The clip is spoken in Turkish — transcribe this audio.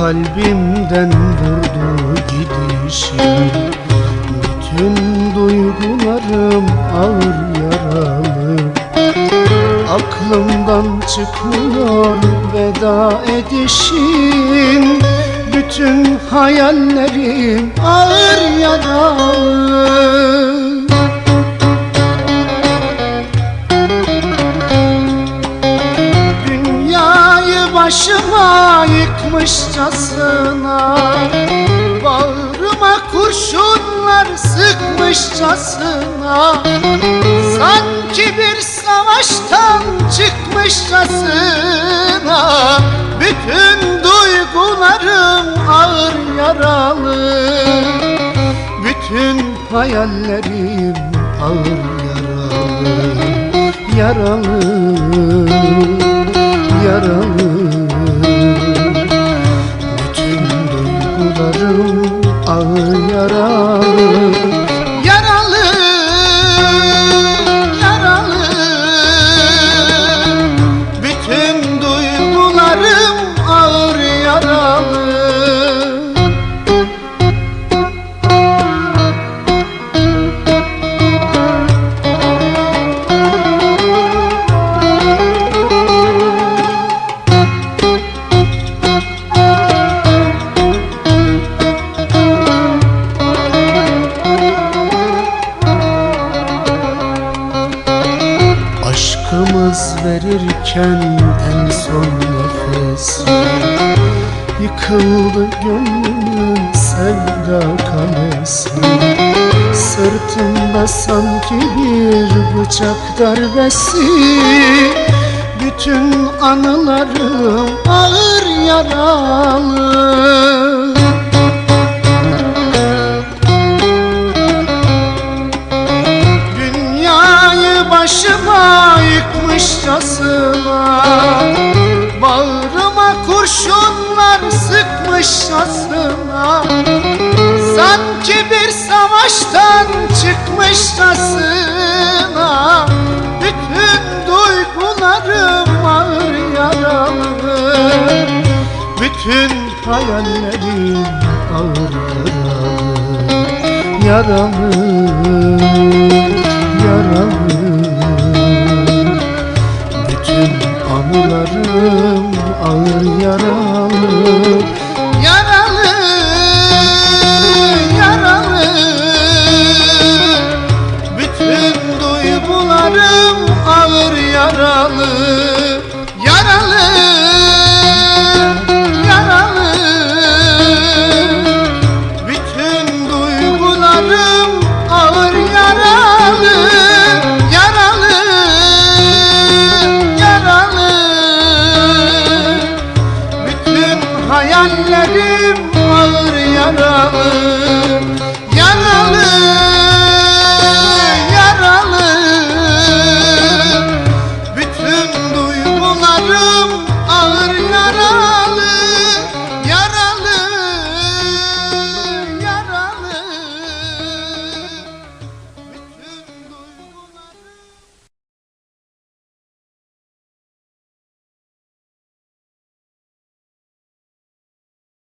Kalbimden vurdu gidişin Bütün duygularım ağır yaralı. Aklımdan çıkmıyor veda edişin Bütün hayallerim ağır yaralı yıkmışçasına Bağrıma kurşunlar sıkmışçasına. Sanki bir savaştan çıkmışçasına. Bütün duygularım ağır yaralı. Bütün hayallerim ağır Yaralı. Yaralı Aşkımız verirken en son nefes. Yıkıldı gönlümün sevda kalesi. Sırtımda sanki bir bıçak darbesi. Bütün anılarım ağır yaralı sıkmışçasına Sanki bir savaştan çıkmışçasına Bütün duygularım ağır yaralı. Bütün hayallerim ağır Yaralı. Yaralı yaralı Yaralı, yaralı. Bütün duygularım ağır yaralı Yaralı, yaralı. Bütün hayallerim ağır yaralı